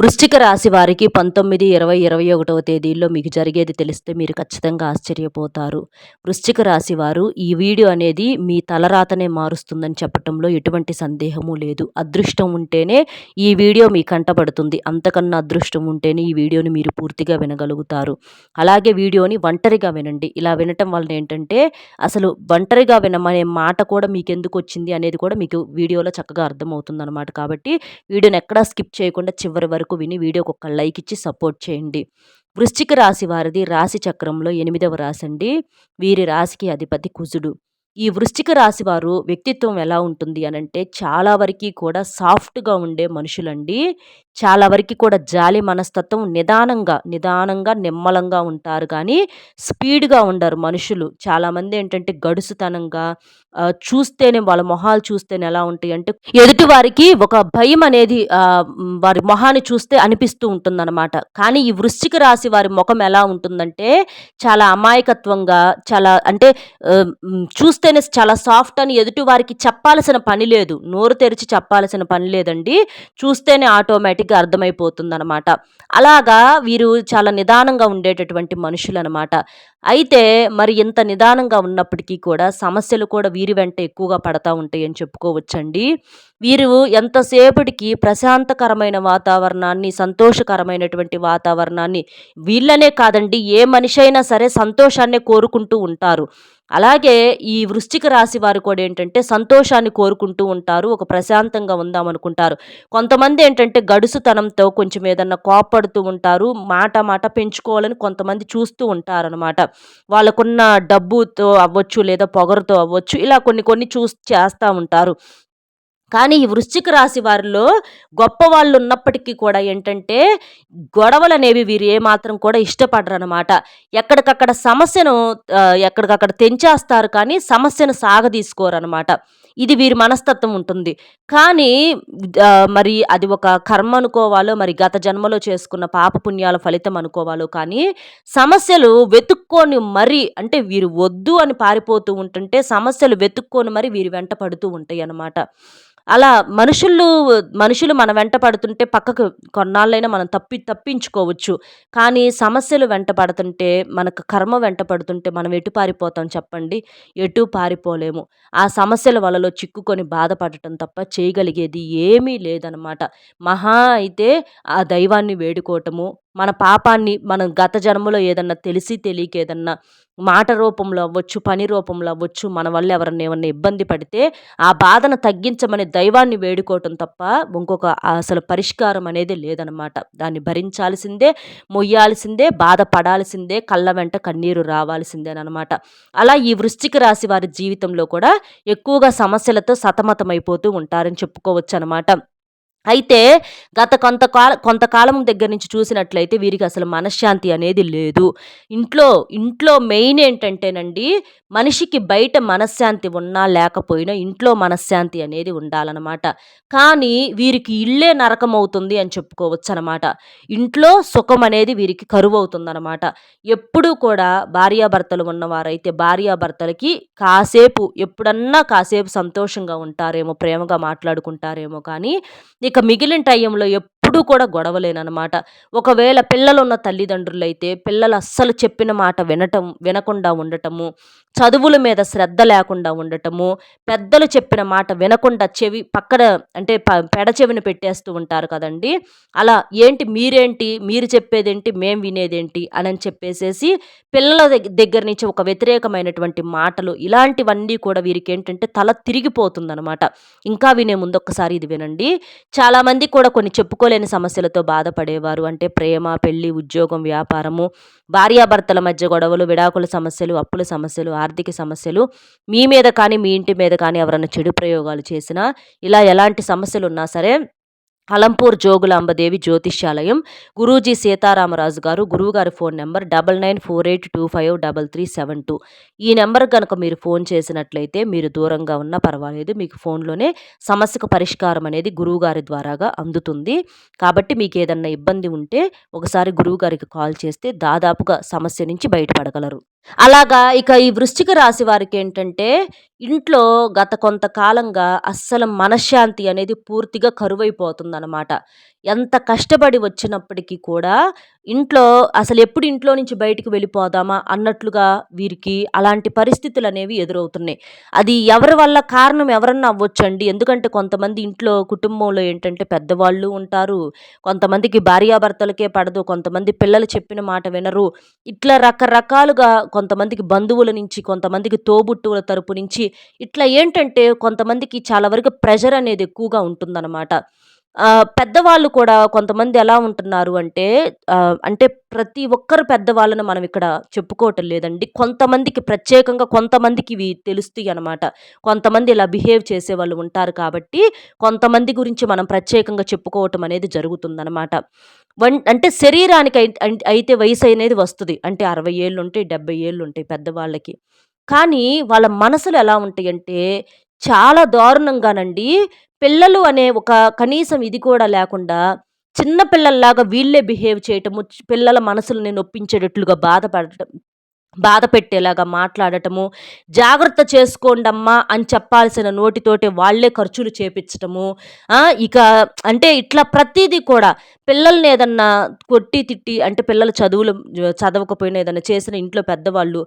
వృశ్చిక రాశి వారికి పంతొమ్మిది ఇరవై ఇరవై ఒకటవ తేదీల్లో మీకు జరిగేది తెలిస్తే మీరు ఖచ్చితంగా ఆశ్చర్యపోతారు. వృశ్చిక రాశి వారు ఈ వీడియో అనేది మీ తలరాతనే మారుస్తుందని చెప్పటంలో ఎటువంటి సందేహము లేదు. అదృష్టం ఉంటేనే ఈ వీడియో మీ కంటపడుతుంది అంతకన్నా అదృష్టం ఉంటేనే ఈ వీడియోని మీరు పూర్తిగా వినగలుగుతారు. అలాగే వీడియోని ఒంటరిగా వినండి. ఇలా వినటం వలన ఏంటంటే అసలు ఒంటరిగా వినమనే మాట కూడా మీకు ఎందుకు వచ్చింది అనేది కూడా మీకు వీడియోలో చక్కగా అర్థమవుతుంది అనమాట కాబట్టి వీడియోని ఎక్కడా స్కిప్ చేయకుండా చివరి వరకు విని వీడియోకి ఒక లైక్ ఇచ్చి సపోర్ట్ చేయండి. వృశ్చిక రాశి వారిది రాశి చక్రంలో ఎనిమిదవ రాశి అండి వీరి రాశికి అధిపతి కుజుడు. ఈ వృశ్చిక రాశి వారు వ్యక్తిత్వం ఎలా ఉంటుంది అనంటే చాలా వరకు కూడా సాఫ్ట్గా ఉండే మనుషులండి. చాలా వరకు కూడా జాలి మనస్తత్వం నిదానంగా నిదానంగా నిమ్మలంగా ఉంటారు. కానీ స్పీడ్గా ఉండరు మనుషులు. చాలామంది ఏంటంటే గడుసుతనంగా చూస్తేనే వాళ్ళ మొహాలు చూస్తేనే ఎలా ఉంటాయి అంటే ఎదుటి వారికి ఒక భయం అనేది వారి మొహాన్ని చూస్తే అనిపిస్తూ ఉంటుందన్నమాట. కానీ ఈ వృశ్చిక రాశి వారి ముఖం ఎలా ఉంటుందంటే చాలా అమాయకత్వంగా చాలా అంటే చూస్తేనే చాలా సాఫ్ట్ అని ఎదుటి వారికి చెప్పాల్సిన పని లేదు. నోరు తెరిచి చెప్పాల్సిన పని లేదండి. చూస్తేనే ఆటోమేటిక్ ఆటోమేటిక్గా అర్థమైపోతుందన్నమాట. అలాగా వీరు చాలా నిదానంగా ఉండేటటువంటి మనుషులు అనమాట అయితే మరి ఇంత నిదానంగా ఉన్నప్పటికీ కూడా సమస్యలు కూడా వీరి వెంట ఎక్కువగా పడతా ఉంటాయి అని చెప్పుకోవచ్చండి. వీరు ఎంతసేపటికి ప్రశాంతకరమైన వాతావరణాన్ని సంతోషకరమైనటువంటి వాతావరణాన్ని వీళ్ళనే కాదండి ఏ మనిషి అయినా సరే సంతోషాన్నే కోరుకుంటూ ఉంటారు. అలాగే ఈ వృశ్చిక రాశి వారు కూడా ఏంటంటే సంతోషాన్ని కోరుకుంటూ ఉంటారు ఒక ప్రశాంతంగా ఉందామనుకుంటారు. కొంతమంది ఏంటంటే గడుసుతనంతో కొంచెం ఏదన్నా కోపడుతూ ఉంటారు మాట మాట పెంచుకోవాలని కొంతమంది చూస్తూ ఉంటారనమాట వాళ్ళకున్న డబ్బుతో అవ్వచ్చు లేదా పొగరుతో అవ్వచ్చు ఇలా కొన్ని కొన్ని చూసి చేస్తూ ఉంటారు. కానీ ఈ వృశ్చిక రాశి వారిలో గొప్ప వాళ్ళు ఉన్నప్పటికీ కూడా ఏంటంటే గొడవలు అనేవి వీరు ఏమాత్రం కూడా ఇష్టపడరు అనమాట ఎక్కడికక్కడ సమస్యను ఎక్కడికక్కడ తెంచేస్తారు కానీ సమస్యను సాగదీసుకోరు అనమాట ఇది వీరి మనస్తత్వం ఉంటుంది. కానీ మరి అది ఒక కర్మ అనుకోవాలో మరి గత జన్మలో చేసుకున్న పాపపుణ్యాల ఫలితం అనుకోవాలో కానీ సమస్యలు వెతుక్కొని మరి అంటే వీరు వద్దు అని పారిపోతూ ఉంటుంటే సమస్యలు వెతుక్కొని మరి వీరి వెంట పడుతూ ఉంటాయి అన్నమాట అలా మనుషులు మనుషులు మన వెంట పడుతుంటే పక్కకు కొన్నాళ్ళైనా మనం తప్పి తప్పించుకోవచ్చు. కానీ సమస్యలు వెంట పడుతుంటే మనకు కర్మ వెంట పడుతుంటే మనం ఎటు పారిపోతాం చెప్పండి? ఎటు పారిపోలేము. ఆ సమస్యల వలలో చిక్కుకొని బాధపడటం తప్ప చేయగలిగేది ఏమీ లేదనమాట మహా అయితే ఆ దైవాన్ని వేడుకోవటము మన పాపాన్ని మనం గత జన్మలో ఏదన్నా తెలిసి తెలియక ఏదన్నా మాట రూపంలో అవ్వచ్చు పని రూపంలో అవ్వచ్చు మన వల్ల ఎవరన్నా ఏమన్నా ఇబ్బంది పడితే ఆ బాధను తగ్గించమని దైవాన్ని వేడుకోవటం తప్ప ఇంకొక అసలు పరిష్కారం అనేది లేదనమాట దాన్ని భరించాల్సిందే మొయ్యాల్సిందే బాధపడాల్సిందే కళ్ళ వెంట కన్నీరు రావాల్సిందే అనమాట అలా ఈ వృశ్చిక రాశి వారి జీవితంలో కూడా ఎక్కువగా సమస్యలతో సతమతమైపోతూ ఉంటారని చెప్పుకోవచ్చు అనమాట అయితే గత కొంతకాల కొంతకాలం దగ్గర నుంచి చూసినట్లయితే వీరికి అసలు మనశ్శాంతి అనేది లేదు. ఇంట్లో ఇంట్లో మెయిన్ ఏంటంటేనండి మనిషికి బయట మనశ్శాంతి ఉన్నా లేకపోయినా ఇంట్లో మనశ్శాంతి అనేది ఉండాలన్నమాట. కానీ వీరికి ఇల్లే నరకం అవుతుంది అని చెప్పుకోవచ్చు అనమాట ఇంట్లో సుఖం అనేది వీరికి కరువు అవుతుందన్నమాట ఎప్పుడూ కూడా భార్యాభర్తలు ఉన్నవారైతే భార్యాభర్తలకి కాసేపు ఎప్పుడన్నా కాసేపు సంతోషంగా ఉంటారేమో ప్రేమగా మాట్లాడుకుంటారేమో కానీ ఇక మిగిలిన టైంలో ఎప్పుడూ కూడా గొడవలేనమాట ఒకవేళ పిల్లలున్న అయితే పిల్లలు అస్సలు చెప్పిన మాట వినటం వినకుండా ఉండటము చదువుల మీద శ్రద్ధ లేకుండా ఉండటము పెద్దలు చెప్పిన మాట వినకుండా చెవి పక్కన అంటే పెడ చెవిని పెట్టేస్తూ ఉంటారు కదండి. అలా ఏంటి మీరేంటి మీరు చెప్పేదేంటి మేం వినేదేంటి అని చెప్పేసేసి పిల్లల దగ్గర నుంచి ఒక వ్యతిరేకమైనటువంటి మాటలు ఇలాంటివన్నీ కూడా వీరికి ఏంటంటే తల తిరిగిపోతుందనమాట ఇంకా వినే ముందు ఒక్కసారి ఇది వినండి. చాలామంది కూడా కొన్ని చెప్పుకోలేని సమస్యలతో బాధపడేవారు. అంటే ప్రేమ పెళ్ళి ఉద్యోగం వ్యాపారము భార్యాభర్తల మధ్య గొడవలు విడాకుల సమస్యలు అప్పుల సమస్యలు ఆర్థిక సమస్యలు మీ మీద కానీ మీ ఇంటి మీద కానీ ఎవరైనా చెడు ప్రయోగాలు చేసినా ఇలా ఎలాంటి సమస్యలు ఉన్నా సరే అలంపూర్ జోగులాంబదేవి జ్యోతిష్యాలయం. గురూజీ సీతారామరాజు గారు గురువుగారి phone number double nine four eight two five double three seven two. ఈ నెంబర్ కనుక మీరు ఫోన్ చేసినట్లయితే మీరు దూరంగా ఉన్నా పర్వాలేదు. మీకు ఫోన్లోనే సమస్యకు పరిష్కారం అనేది గురువుగారి ద్వారాగా అందుతుంది. కాబట్టి మీకు ఏదన్నా ఇబ్బంది ఉంటే ఒకసారి గురువుగారికి కాల్ చేస్తే దాదాపుగా సమస్య నుంచి బయటపడగలరు. అలాగా ఇక ఈ వృశ్చిక రాశి వారికి ఏంటంటే ఇంట్లో గత కొంతకాలంగా అస్సలు మనశ్శాంతి అనేది పూర్తిగా కరువైపోతుందనమాట ఎంత కష్టపడి వచ్చినప్పటికీ కూడా ఇంట్లో అసలు ఎప్పుడు ఇంట్లో నుంచి బయటికి వెళ్ళిపోదామా అన్నట్లుగా వీరికి అలాంటి పరిస్థితులు అనేవి ఎదురవుతున్నాయి. అది ఎవరి వల్ల కారణం ఎవరన్నా అవ్వచ్చండి. ఎందుకంటే కొంతమంది ఇంట్లో కుటుంబంలో ఏంటంటే పెద్దవాళ్ళు ఉంటారు. కొంతమందికి భార్యాభర్తలకే పడదు. కొంతమంది పిల్లలు చెప్పిన మాట వినరు. ఇట్లా రకరకాలుగా కొంతమందికి బంధువుల నుంచి కొంతమందికి తోబుట్టువుల తరపు నుంచి ఇట్లా ఏంటంటే కొంతమందికి చాలా వరకు ప్రెషర్ అనేది ఎక్కువగా ఉంటుందన్నమాట. పెద్దవాళ్ళు కూడా కొంతమంది ఎలా ఉంటున్నారు అంటే అంటే ప్రతి ఒక్కరు పెద్దవాళ్ళని మనం ఇక్కడ చెప్పుకోవటం లేదండి. కొంతమందికి ప్రత్యేకంగా కొంతమందికి ఇవి తెలుస్తాయి అనమాట కొంతమంది ఇలా బిహేవ్ చేసే వాళ్ళు ఉంటారు కాబట్టి కొంతమంది గురించి మనం ప్రత్యేకంగా చెప్పుకోవటం అనేది జరుగుతుందనమాట వన్ అంటే శరీరానికి అయితే వయసు అనేది వస్తుంది. అంటే అరవై ఏళ్ళు ఉంటాయి డెబ్బై ఏళ్ళు ఉంటాయి పెద్దవాళ్ళకి. కానీ వాళ్ళ మనసులు ఎలా ఉంటాయి అంటే చాలా దారుణంగానండి. పిల్లలు అనే ఒక కనీసం ఇది కూడా లేకుండా చిన్న పిల్లల్లాగా వీళ్ళే బిహేవ్ చేయటము పిల్లల మనసుల్ని నొప్పించేటట్లుగా బాధపడటం బాధ పెట్టేలాగా మాట్లాడటము జాగ్రత్త చేసుకోండమ్మా అని చెప్పాల్సిన నోటితోటి వాళ్ళే ఖర్చులు చేపించటము ఇక అంటే ఇట్లా ప్రతిదీ కూడా పిల్లల్ని ఏదన్నా కొట్టి తిట్టి అంటే పిల్లలు చదువులు చదవకపోయినా ఏదన్నా చేసిన ఇంట్లో పెద్దవాళ్ళు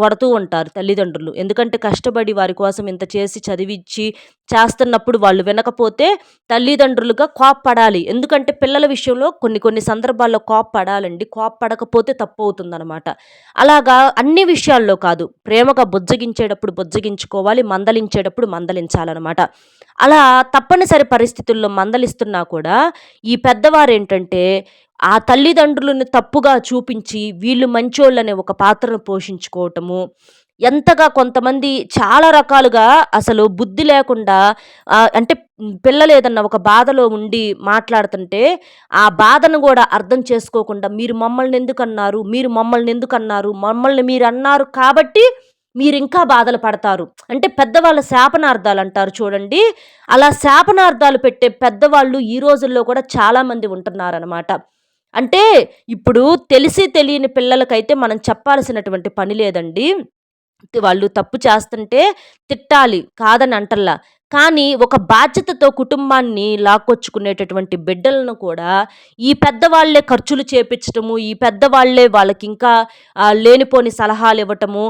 కొడుతూ ఉంటారు తల్లిదండ్రులు. ఎందుకంటే కష్టపడి వారి కోసం ఇంత చేసి చదివించి చేస్తున్నప్పుడు వాళ్ళు వినకపోతే తల్లిదండ్రులుగా కోప్పడాలి. ఎందుకంటే పిల్లల విషయంలో కొన్ని కొన్ని సందర్భాల్లో కోప్పడాలండి. కోప్పడకపోతే తప్పు అవుతుందన్నమాట అలాగా అన్ని విషయాల్లో కాదు. ప్రేమగా బుజ్జగించేటప్పుడు బుజ్జగించుకోవాలి మందలించేటప్పుడు మందలించాలన్నమాట. అలా తప్పనిసరి పరిస్థితుల్లో మందలిస్తున్నా కూడా ఈ పెద్దవారు ఏంటంటే ఆ తల్లిదండ్రులను తప్పుగా చూపించి వీళ్ళు మంచోళ్ళనే ఒక పాత్రను పోషించుకోవటము ఎంతగా కొంతమంది చాలా రకాలుగా అసలు బుద్ధి లేకుండా అంటే పిల్లలు ఏదన్నా ఒక బాధలో ఉండి మాట్లాడుతుంటే ఆ బాధను కూడా అర్థం చేసుకోకుండా మీరు మమ్మల్ని ఎందుకన్నారు? మీరు మమ్మల్ని ఎందుకన్నారు? మమ్మల్ని మీరు అన్నారు కాబట్టి మీరు ఇంకా బాధలు పడతారు. అంటే పెద్దవాళ్ళ శాపనార్థాలు అంటారు చూడండి. అలా శాపనార్థాలు పెట్టే పెద్దవాళ్ళు ఈ రోజుల్లో కూడా చాలామంది ఉంటున్నారనమాట అంటే ఇప్పుడు తెలిసి తెలియని పిల్లలకైతే మనం చెప్పాల్సినటువంటి పని లేదండి. వాళ్ళు తప్పు చేస్తుంటే తిట్టాలి కాదని అంటల్లా. కానీ ఒక బాధ్యతతో కుటుంబాన్ని లాక్కొచ్చుకునేటటువంటి బిడ్డలను కూడా ఈ పెద్దవాళ్ళే ఖర్చులు చేపించటము ఈ పెద్దవాళ్ళే వాళ్ళకి ఇంకా లేనిపోని సలహాలు ఇవ్వటము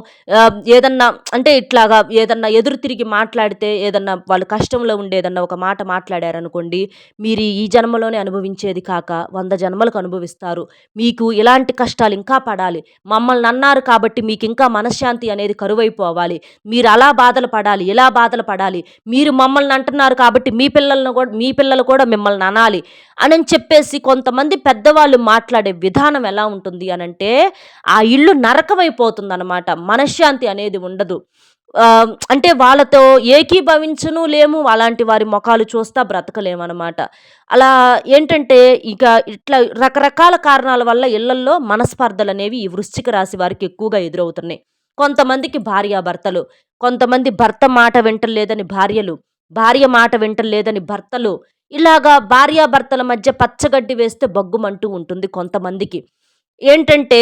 ఏదన్నా అంటే ఇట్లాగా ఏదన్నా ఎదురు తిరిగి మాట్లాడితే ఏదన్నా వాళ్ళు కష్టంలో ఉండేదన్నా ఒక మాట మాట్లాడారనుకోండి మీరు ఈ జన్మలోనే అనుభవించేది కాక వంద జన్మలకు అనుభవిస్తారు. మీకు ఇలాంటి కష్టాలు ఇంకా పడాలి. మమ్మల్ని అన్నారు కాబట్టి మీకు ఇంకా మనశ్శాంతి అనేది కరువైపోవాలి. మీరు అలా బాధలు పడాలి ఇలా బాధలు పడాలి. మీరు మీరు మమ్మల్ని అంటున్నారు కాబట్టి మీ పిల్లలను కూడా మీ పిల్లలు కూడా మిమ్మల్ని అనాలి అని చెప్పేసి కొంతమంది పెద్దవాళ్ళు మాట్లాడే విధానం ఎలా ఉంటుంది అని అంటే ఆ ఇల్లు నరకమైపోతుంది అనమాట మనశ్శాంతి అనేది ఉండదు. అంటే వాళ్ళతో ఏకీభవించను లేము అలాంటి వారి ముఖాలు చూస్తా బ్రతకలేమన్నమాట. అలా ఏంటంటే ఇక ఇట్లా రకరకాల కారణాల వల్ల ఇళ్ళల్లో మనస్పర్ధలు అనేవి ఈ వృశ్చిక రాశి వారికి ఎక్కువగా ఎదురవుతున్నాయి. కొంతమందికి భార్యాభర్తలు కొంతమంది భర్త మాట వింటలేదని భార్యలు భార్య మాట వింటలేదని భర్తలు ఇలాగా భార్యాభర్తల మధ్య పచ్చగడ్డి వేస్తే బగ్గుమంటూ ఉంటుంది కొంతమందికి. ఏంటంటే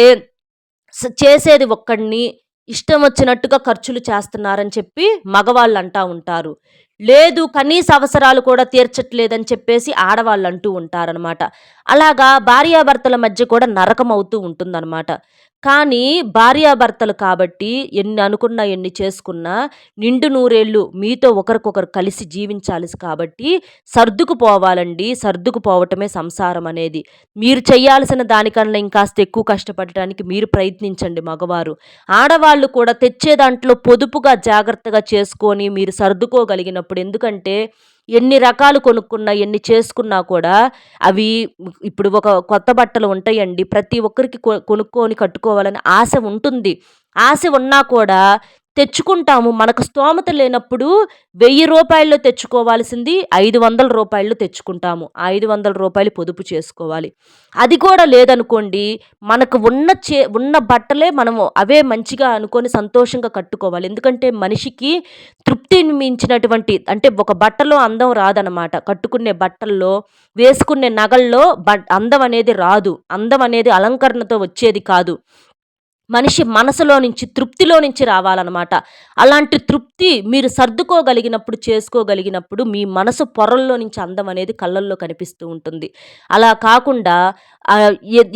చేసేది ఒక్కడిని ఇష్టం వచ్చినట్టుగా ఖర్చులు చేస్తున్నారని చెప్పి మగవాళ్ళు అంటూ ఉంటారు. లేదు కనీస అవసరాలు కూడా తీర్చట్లేదని చెప్పేసి ఆడవాళ్ళు అంటూ ఉంటారనమాట అలాగా భార్యాభర్తల మధ్య కూడా నరకం అవుతూ ఉంటుందన్నమాట. కానీ భార్యాభర్తలు కాబట్టి ఎన్ని అనుకున్నా ఎన్ని చేసుకున్నా నిండు నూరేళ్ళు మీతో ఒకరికొకరు కలిసి జీవించాలి కాబట్టి సర్దుకుపోవాలండి. సర్దుకుపోవటమే సంసారం అనేది. మీరు చేయాల్సిన దానికన్నా ఇంకాస్త ఎక్కువ కష్టపడటానికి మీరు ప్రయత్నించండి మగవారు. ఆడవాళ్ళు కూడా తెచ్చే దాంట్లో పొదుపుగా జాగ్రత్తగా చేసుకొని మీరు సర్దుకోగలిగినప్పుడు ఎందుకంటే ఎన్ని రకాలు కొనుక్కున్నా ఎన్ని చేసుకున్నా కూడా అవి ఇప్పుడు ఒక కొత్త బట్టలు ఉంటాయండి. ప్రతి ఒక్కరికి కొనుక్కొని కట్టుకోవాలని ఆశ ఉంటుంది. ఆశ ఉన్నా కూడా తెచ్చుకుంటాము. మనకు స్తోమత లేనప్పుడు వెయ్యి రూపాయల్లో తెచ్చుకోవాల్సింది ఐదు వందల రూపాయలు తెచ్చుకుంటాము. ఐదు వందల రూపాయలు పొదుపు చేసుకోవాలి. అది కూడా లేదనుకోండి మనకు ఉన్న చే ఉన్న బట్టలే మనము అవే మంచిగా అనుకొని సంతోషంగా కట్టుకోవాలి. ఎందుకంటే మనిషికి తృప్తిని మించినటువంటి అంటే ఒక బట్టలో అందం రాదనమాట కట్టుకునే బట్టల్లో వేసుకునే నగల్లో బ అందం అనేది రాదు. అందం అనేది అలంకరణతో వచ్చేది కాదు. మనిషి మనసులో నుంచి తృప్తిలో నుంచి రావాలన్నమాట. అలాంటి తృప్తి మీరు సర్దుకోగలిగినప్పుడు చేసుకోగలిగినప్పుడు మీ మనసు పొరల్లో నుంచి అందం అనేది కళ్ళల్లో కనిపిస్తూ ఉంటుంది. అలా కాకుండా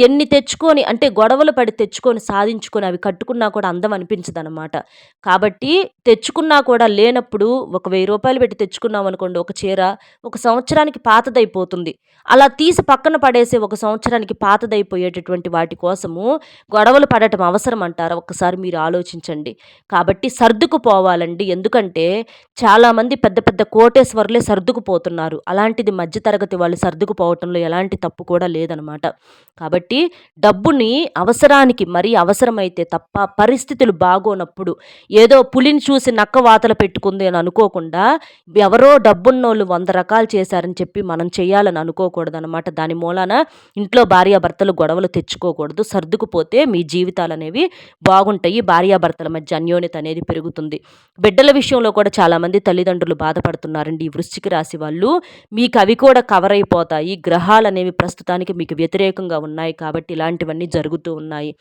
ఎన్ని తెచ్చుకొని అంటే గొడవలు పడి తెచ్చుకొని సాధించుకొని అవి కట్టుకున్నా కూడా అందం అనిపించదు అనమాట కాబట్టి తెచ్చుకున్నా కూడా లేనప్పుడు ఒక వెయ్యి రూపాయలు పెట్టి తెచ్చుకున్నాం అనుకోండి ఒక చీర ఒక సంవత్సరానికి పాతదైపోతుంది. అలా తీసి పక్కన పడేసే ఒక సంవత్సరానికి పాతదైపోయేటటువంటి వాటి కోసము గొడవలు పడటం అవసరం అవసరం అంటారా ఒకసారి మీరు ఆలోచించండి. కాబట్టి సర్దుకుపోవాలండి. ఎందుకంటే చాలామంది పెద్ద పెద్ద కోటేశ్వర్లే సర్దుకుపోతున్నారు. అలాంటిది మధ్యతరగతి వాళ్ళు సర్దుకుపోవటంలో ఎలాంటి తప్పు కూడా లేదనమాట. కాబట్టి డబ్బుని అవసరానికి మరీ అవసరమైతే తప్ప పరిస్థితులు బాగోనప్పుడు ఏదో పులిని చూసి నక్క వాతలు పెట్టుకుంది అని అనుకోకుండా ఎవరో డబ్బున్నోళ్ళు వంద రకాలు చేశారని చెప్పి మనం చేయాలని అనుకోకూడదు అనమాట దాని మూలాన ఇంట్లో భార్యాభర్తలు గొడవలు తెచ్చుకోకూడదు. సర్దుకుపోతే మీ జీవితాలు అనేవి బాగుంటాయి. భార్యాభర్తల మధ్య అన్యోన్యత అనేది పెరుగుతుంది. బిడ్డల విషయంలో కూడా చాలామంది తల్లిదండ్రులు బాధపడుతున్నారండి. ఈ వృశ్చిక రాశి వాళ్ళు మీకు అవి కూడా కవర్ అయిపోతాయి. గ్రహాలు అనేవి ప్రస్తుతానికి మీకు వ్యతిరేకంగా ఉన్నాయి కాబట్టి ఇలాంటివన్నీ జరుగుతూ ఉన్నాయి.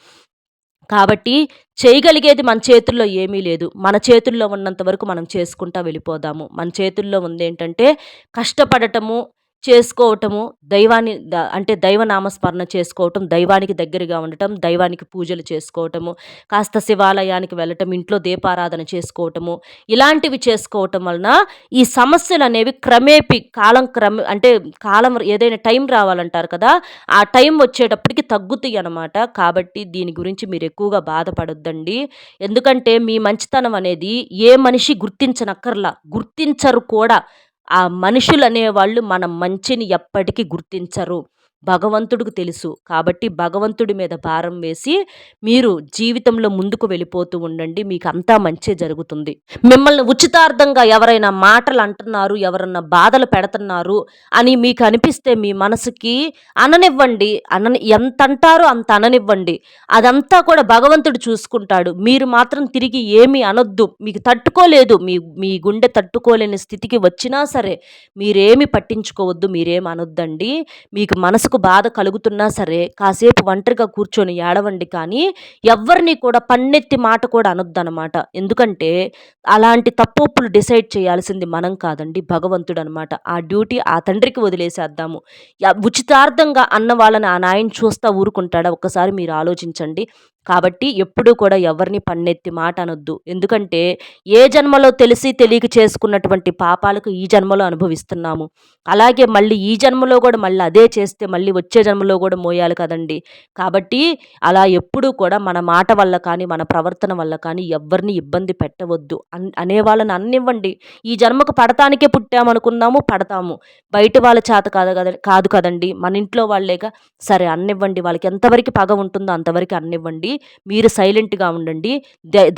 కాబట్టి చేయగలిగేది మన చేతుల్లో ఏమీ లేదు. మన చేతుల్లో ఉన్నంత వరకు మనం చేసుకుంటా వెళ్ళిపోదాము. మన చేతుల్లో ఉంది ఏంటంటే కష్టపడటము చేసుకోవటము దైవాన్ని అంటే దైవనామస్మరణ చేసుకోవటం దైవానికి దగ్గరగా ఉండటం దైవానికి పూజలు చేసుకోవటము కాస్త శివాలయానికి వెళ్ళటం ఇంట్లో దీపారాధన చేసుకోవటము ఇలాంటివి చేసుకోవటం వలన ఈ సమస్యలు అనేవి క్రమేపి కాలం క్రమ అంటే కాలం ఏదైనా టైం రావాలంటారు కదా ఆ టైం వచ్చేటప్పటికి తగ్గుతాయి అనమాట కాబట్టి దీని గురించి మీరు ఎక్కువగా బాధపడొద్దండి. ఎందుకంటే మీ మంచితనం అనేది ఏ మనిషి గుర్తించనక్కర్లా గుర్తించరు కూడా. ఆ మనుషులు అనేవాళ్ళు మన మంచిని ఎప్పటికీ గుర్తించరు. భగవంతుడికి తెలుసు. కాబట్టి భగవంతుడి మీద భారం వేసి మీరు జీవితంలో ముందుకు వెళ్ళిపోతూ ఉండండి. మీకు అంతా మంచి జరుగుతుంది. మిమ్మల్ని ఉచితార్థంగా ఎవరైనా మాటలు అంటున్నారు ఎవరన్నా బాధలు పెడుతున్నారు అని మీకు అనిపిస్తే మీ మనసుకి అననివ్వండి. అనని ఎంత అంటారో అంత అననివ్వండి. అదంతా కూడా భగవంతుడు చూసుకుంటాడు. మీరు మాత్రం తిరిగి ఏమీ అనొద్దు. మీకు తట్టుకోలేదు. మీ మీ గుండె తట్టుకోలేని స్థితికి వచ్చినా సరే మీరేమి పట్టించుకోవద్దు. మీరేం అనొద్దండి. మీకు మనసు మనసుకు బాధ కలుగుతున్నా సరే కాసేపు ఒంటరిగా కూర్చొని ఏడవండి కానీ ఎవరిని కూడా పన్నెత్తి మాట కూడా అనొద్దనమాట. ఎందుకంటే అలాంటి తప్పులు డిసైడ్ చేయాల్సింది మనం కాదండి భగవంతుడు అనమాట ఆ డ్యూటీ ఆ తండ్రికి వదిలేసేద్దాము. ఉచితార్థంగా అన్న వాళ్ళని ఆ నాయన చూస్తా ఊరుకుంటాడా? ఒక్కసారి మీరు ఆలోచించండి. కాబట్టి ఎప్పుడూ కూడా ఎవరిని పన్నెత్తి మాట అనొద్దు. ఎందుకంటే ఏ జన్మలో తెలిసి తెలియక చేసుకున్నటువంటి పాపాలకు ఈ జన్మలో అనుభవిస్తున్నాము. అలాగే మళ్ళీ ఈ జన్మలో కూడా మళ్ళీ అదే చేస్తే మళ్ళీ వచ్చే జన్మలో కూడా మోయాలి కదండి. కాబట్టి అలా ఎప్పుడూ కూడా మన మాట వల్ల కానీ మన ప్రవర్తన వల్ల కానీ ఎవరిని ఇబ్బంది పెట్టవద్దు. అన్ అనే వాళ్ళని అన్నివ్వండి. ఈ జన్మకు పడటానికే పుట్టామనుకున్నాము పడతాము. బయట వాళ్ళ చేత కాదు కదా కాదు కదండి. మన ఇంట్లో వాళ్ళేగా సరే అన్నివ్వండి. వాళ్ళకి ఎంతవరకు పగ ఉంటుందో అంతవరకు అన్నివ్వండి. మీరు సైలెంట్గా ఉండండి.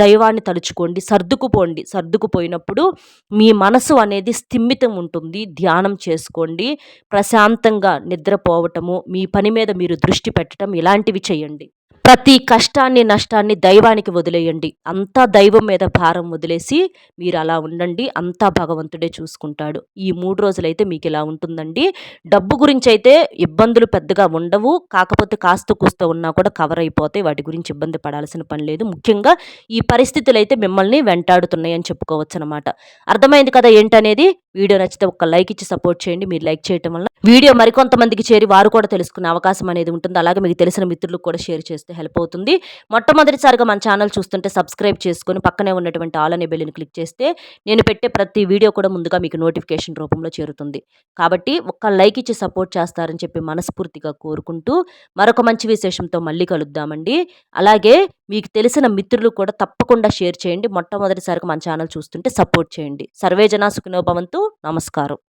దైవాన్ని తలుచుకోండి. సర్దుకుపోండి. సర్దుకుపోయినప్పుడు మీ మనసు అనేది స్థిమితం ఉంటుంది. ధ్యానం చేసుకోండి. ప్రశాంతంగా నిద్రపోవటము మీ పని మీద మీరు దృష్టి పెట్టడం ఇలాంటివి చేయండి. ప్రతి కష్టాన్ని నష్టాన్ని దైవానికి వదిలేయండి. అంతా దైవం మీద భారం వదిలేసి మీరు అలా ఉండండి. అంతా భగవంతుడే చూసుకుంటాడు. ఈ మూడు రోజులైతే మీకు ఇలా ఉంటుందండి. డబ్బు గురించి అయితే ఇబ్బందులు పెద్దగా ఉండవు. కాకపోతే కాస్త కూస్త ఉన్నా కూడా కవర్ అయిపోతాయి వాటి గురించి ఇబ్బంది పడాల్సిన పని లేదు. ముఖ్యంగా ఈ పరిస్థితులు అయితే మిమ్మల్ని వెంటాడుతున్నాయి అని చెప్పుకోవచ్చు అనమాట అర్థమైంది కదా ఏంటనేది? వీడియో నచ్చితే ఒక లైక్ ఇచ్చి సపోర్ట్ చేయండి. మీరు లైక్ చేయడం వల్ల వీడియో మరికొంతమందికి చేరి వారు కూడా తెలుసుకునే అవకాశం అనేది ఉంటుంది. అలాగే మీకు తెలిసిన మిత్రులకు కూడా షేర్ చేస్తే హెల్ప్ అవుతుంది. మొట్టమొదటిసారిగా మన ఛానల్ చూస్తుంటే సబ్స్క్రైబ్ చేసుకొని పక్కనే ఉన్నటువంటి ఆల్ అనే బెల్లిని క్లిక్ చేస్తే నేను పెట్టే ప్రతి వీడియో కూడా ముందుగా మీకు నోటిఫికేషన్ రూపంలో చేరుతుంది. కాబట్టి ఒక్క లైక్ ఇచ్చి సపోర్ట్ చేస్తారని చెప్పి మనస్ఫూర్తిగా కోరుకుంటూ మరొక మంచి విశేషంతో మళ్ళీ కలుద్దామండి. అలాగే మీకు తెలిసిన మిత్రులు కూడా తప్పకుండా షేర్ చేయండి. మొట్టమొదటిసారిగా మన ఛానల్ చూస్తుంటే సపోర్ట్ చేయండి. సర్వేజన సుఖినోభవంతు నమస్కారం.